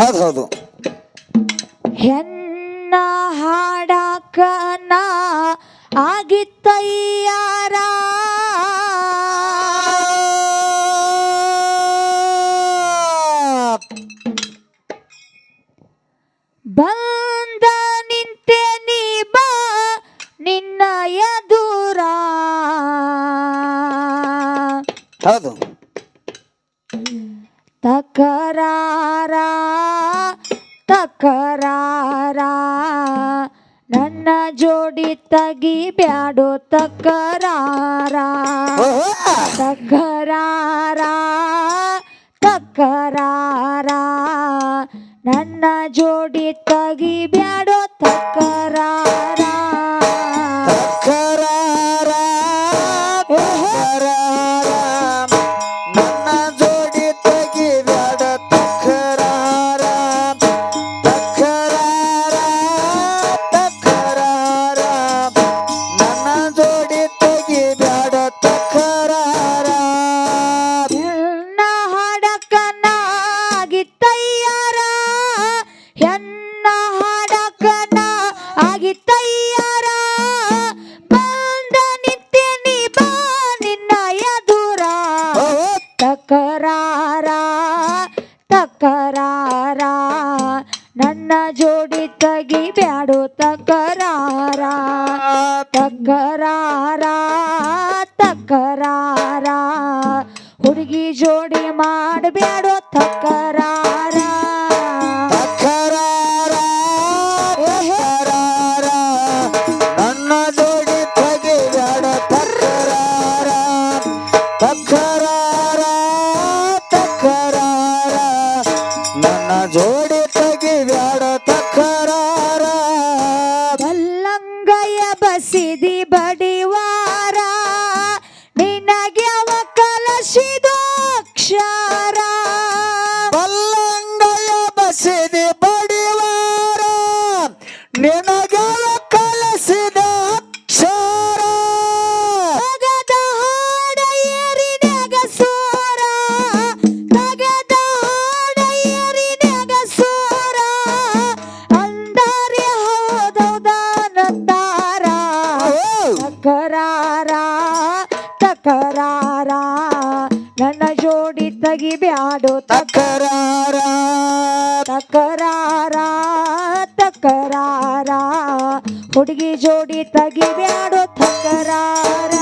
ಹೌದು ಹೌದು ಹೆಣ್ಣ ಹಾಡಕನ ಆಗಿತ್ತಯ್ಯಾರ? ಬಂದ ನಿಂತೆ ನೀ ಬಾ ನಿನ್ನ ಎದುರ. ಹೌದು ತಕರಾರ ತಕರಾರ ನನ್ನ ಜೋಡಿ ತಗಿ ಬ್ಯಾಡೋ ತಕರಾರ ತಕರಾರ ತಕರಾರ ನನ್ನ ಜೋಡಿ ತಗಿ ಬ್ಯಾಡೋ ತಕರಾರ ನನ್ನ ಜೋಡಿ ತಗಿ ಬ್ಯಾಡು ತಕರಾರ ತಕರಾರ ತಕರಾರ. ಹುಡುಗಿ ಜೋಡಿ ಮಾಡಬೇಡೋ ತಕರಾರ. ನನ್ನ ಜೋಡಿ ತಗಿ ಬ್ಯಾಡ ತಕರಾರ. ತಕರಾರ. ಜೋಡಿ ತಗಿ ವ್ಯಾಡ ತಕ್ಕರಾರ. ಬಲ್ಲಂಗಯ ಬಸಿದಿ ಬಡಿವಾರ. ನಿನಗೆ ಕಲಶಿದಾಕ್ಷಾರ ಬಲ್ಲಂಗಯ ಬಸಿದಿ ಬಡಿವಾರ. ನಿನಗೆ ಜೋಡಿ ತೆಗಿಬ್ಯಾಡು ತಕರಾರ ತಕರಾರ ತಕರಾರ ಹುಡುಗಿ ಜೋಡಿ ತೆಗಿಬ್ಯಾಡು ತಕರಾರ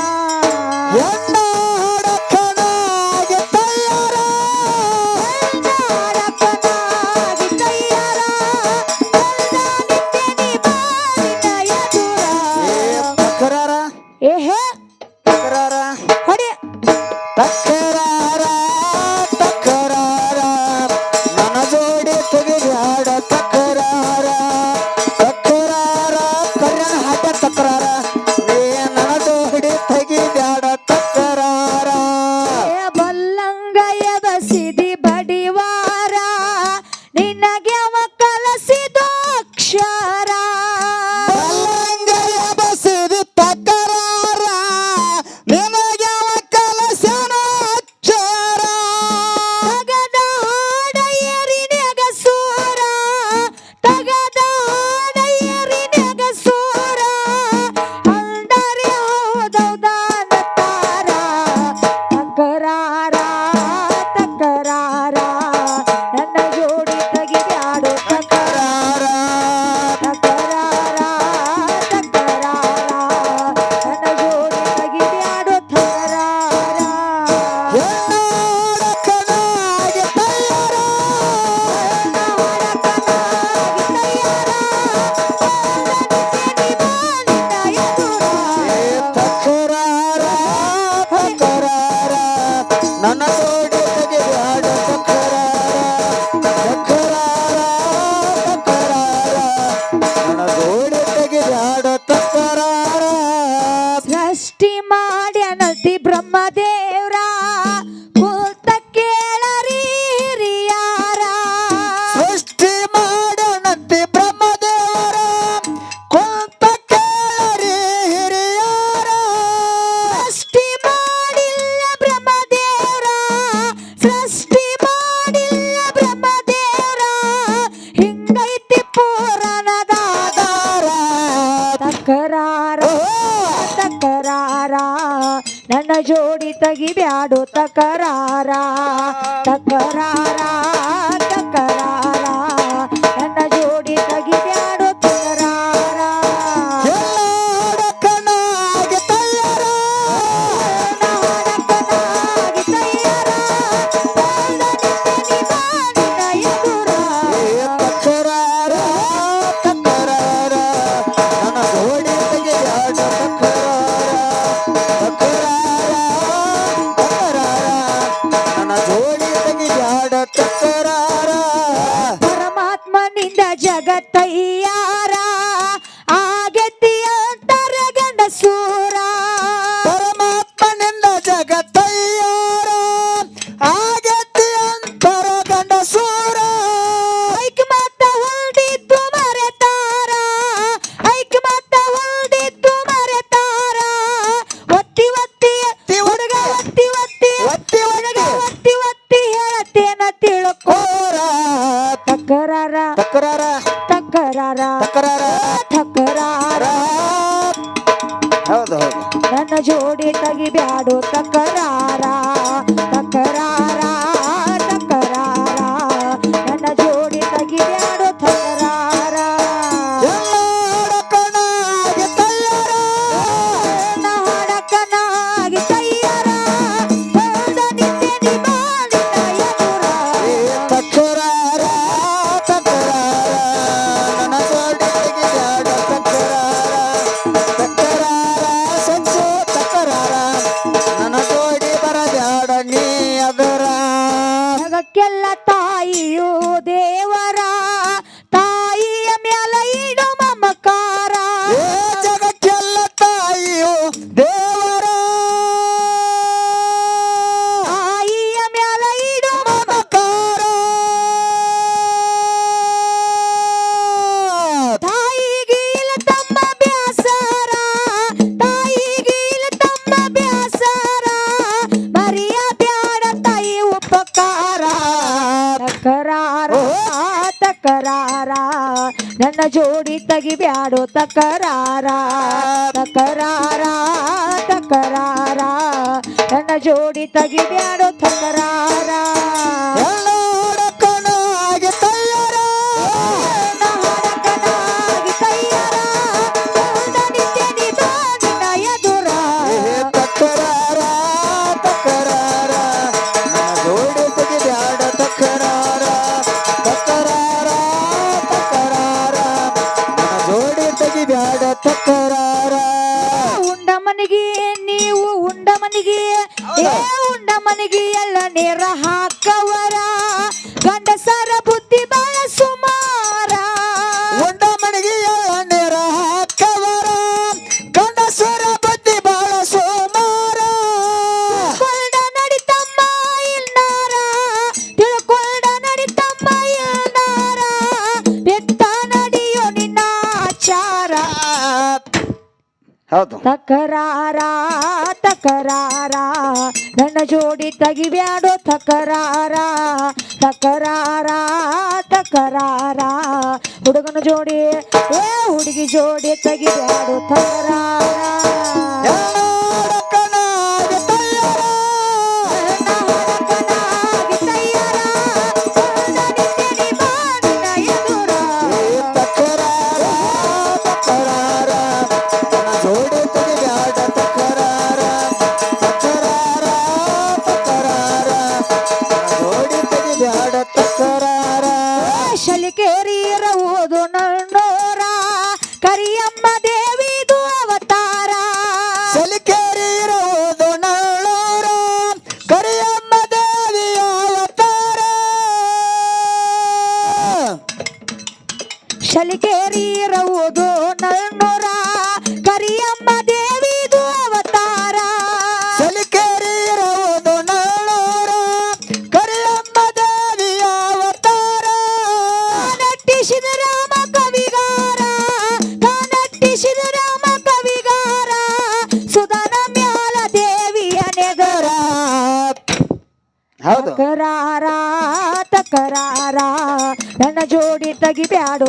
Deus. ಜೋಡಿ ತಗಿ ತೆಗಿಬ್ಯಾಡು ತಕರಾರ. ತಕರಾರ ತಕರಾರ. Jesús. ತಕರಾರ. ನನ್ನ ಜೋಡಿ ತೆಗಿಬ್ಯಾಡೋ ತಕರಾರ. ತಕರಾರ ತಕರಾರ. ನನ್ನ ಜೋಡಿ ತೆಗಿಬ್ಯಾಡೋ ತಕರಾರ. Go Kawaii! ಹೌದು. ತಕರಾರ ತಕರಾರ ನನ್ನ ಜೋಡಿ ತೆಗಿಬ್ಯಾಡೋ ತಕರಾರ ತಕರಾರ ತಕರಾರ. ಹುಡುಗನ ಜೋಡಿ ಏ ಹುಡುಗಿ ಜೋಡಿ ತೆಗಿಬ್ಯಾಡೋ ತಕರಾರ. ಮಲಿಕೇರಿರವುದು ನನ್ನೂರ ಕರಿಯಮ್ಮ ದೇವಿದು ಅವತಾರ. ಸಲಿಕೇರಿರವುದು ನನ್ನೂರ ಕರಿಯಮ್ಮ ದೇವಿಯ ಅವತಾರ. ನಟ್ಟಿಸಿದ ರಾಮ ಕವಿಗಾರ ನಟ್ಟಿಸಿದ ರಾಮ ಕವಿಗಾರ ಸುಧನ ಮ್ಯಾಲ ದೇವಿಯ ನೆಗರ. ಹೌದು. ಕರಾರ ತಕರಾರ ನನ್ನ ಜೋಡಿ ತೆಗಿಬ್ಯಾಡು.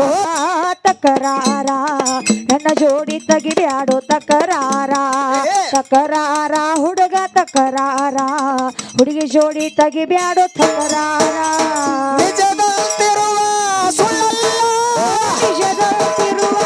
ತಕರಾರ ತಕರಾರ ನನ್ನ ಜೋಡಿ ತೆಗಿಬ್ಯಾಡೋ ತಕರಾರ. ತಕರಾರ ಹುಡುಗ ತಕರಾರ. ಹುಡುಗಿ ಜೋಡಿ ತೆಗಿಬ್ಯಾಡೋ ತಕರಾರ. ನಿಜದಂತಿರುವ ಸುಳ್ಳಲ್ಲ ನಿಜದಂತಿರುವ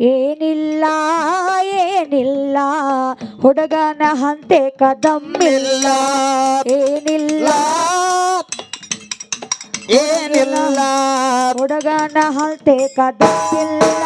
ಏನಿಲ್ಲ ಏನಿಲ್ಲ ಹುಡುಗನ ಹಂತೆ ಕದಮ್ಮಿಲ್ಲ. ಏನಿಲ್ಲ ಏನಿಲ್ಲ. ಹುಡುಗನ ಹಂತೆ ಕದಮ್ಮಿಲ್ಲ.